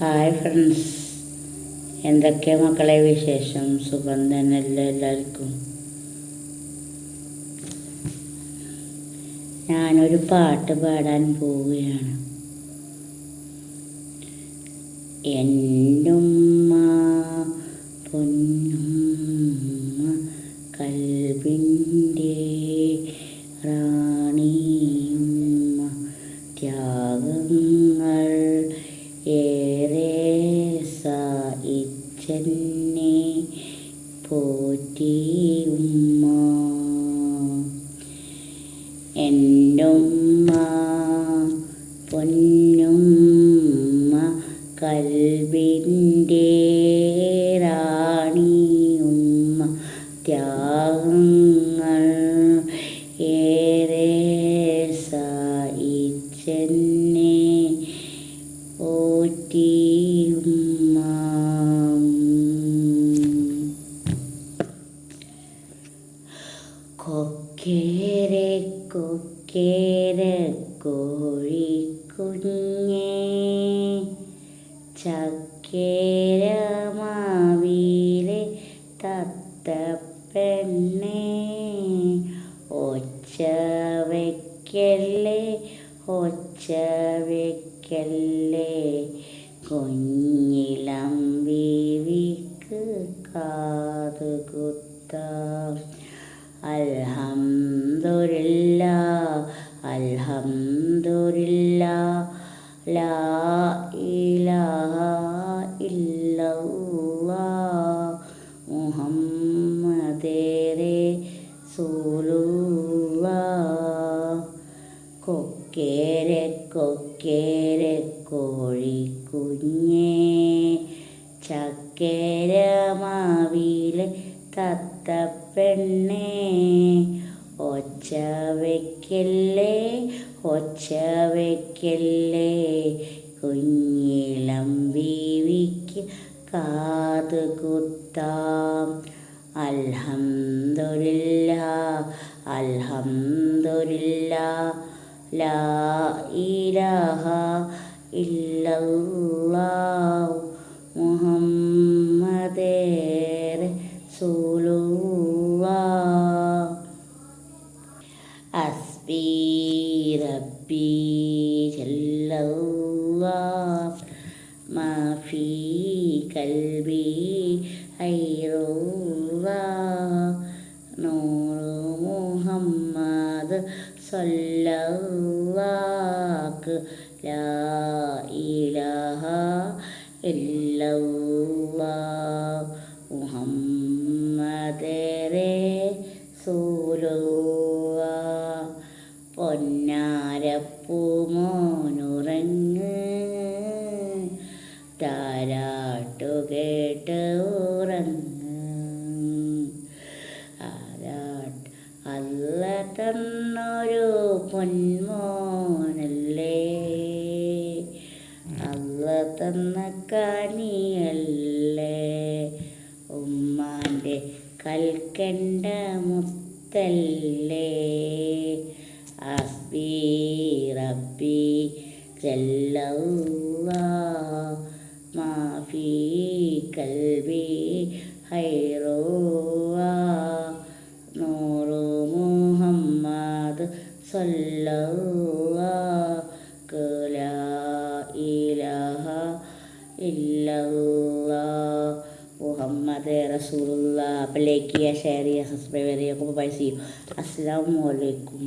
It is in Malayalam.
ഹായ് ഫ്രണ്ട്സ് എന്തൊക്കെ മക്കളെ വിശേഷം? സുഖം തന്നെയല്ലേ എല്ലാവർക്കും. ഞാനൊരു പാട്ട് പാടാൻ പോവുകയാണ്. എന്നുമ്മ പൊന്നുമ്മ കൽവിന്റെ റാണിയുമ്മ ത്യാഗങ്ങൾ സഹിച്ചെന്നെ പോറ്റിയുമ്മ. എന്റുമ്മ പൊന്നുമ്മ കൽവിന്റെ റാണിയുമ്മ. ത്യാഗങ്ങൾ ഏറെ കൊക്കേരെ കോഴിക്കുഞ്ഞേ ചക്കേര മാവിലെ തത്തപ്പെണ്ണേ ഒച്ച വയ്ക്കല്ലേ ഒച്ച വയ്ക്കല്ലേ കുഞ്ഞിലം ബീവിക്ക് കാതു കുത്താം അൽഹംദുലില്ല ലാ ഇലാഹ ഇല്ലല്ലാ മുഹമ്മദേ റസൂലുള്ളാ കൊക്കേരെ കൊക്കേരെ കോഴിക്കുഞ്ഞേ ചക്കേര മാവിലെ തത്തപ്പെണ്ണേ ഒച്ച വയ്ക്കല്ലേ ഒച്ച വയ്ക്കല്ലേ കുഞ്ഞിളം ബീവിക്ക് കാത് കുത്താം. അൽഹംദുലില്ല അൽഹംദുലില്ല ലാ ഇലാഹ ഇല്ലല്ലാഹു അസ്ബി റബ്ബി ജല്ലല്ലാഹ് മാ ഫീ കൽബി നൂറ് മുഹമ്മദ് സല്ലല്ലാഹ് ലാ ഇലാഹ ഇല്ലല്ലാഹ് മുഹമ്മദേ റസൂലുള്ളാഹ് താരാട്ടു കേട്ട് ഉറങ്ങ്. ആരാട്ട് അല്ല തന്നൊരു പൊന്മോനല്ലേ? അല്ല തന്ന കനിയല്ലേ ഉമ്മാന്റെ കൽക്കണ്ട മുത്തല്ലേ? അസ്ബി റബ്ബി ജല്ലല്ലാ മാഫി കൽബി ഹൈറുവാ. നൂറു മുഹമ്മദ് സല്ലല്ലാഹു ലാ ഇലാഹ ഇല്ലല്ലാഹ്. മുഹമ്മദ് റസൂലുള്ള അപ്പോൾ ലൈക്ക് ചെയ്യുക ഷെയർ ചെയ്യുക സബ്സ്ക്രൈബ് ചെയ്യുക പൈസ ചെയ്യും. അസ്സാം വലൈക്കും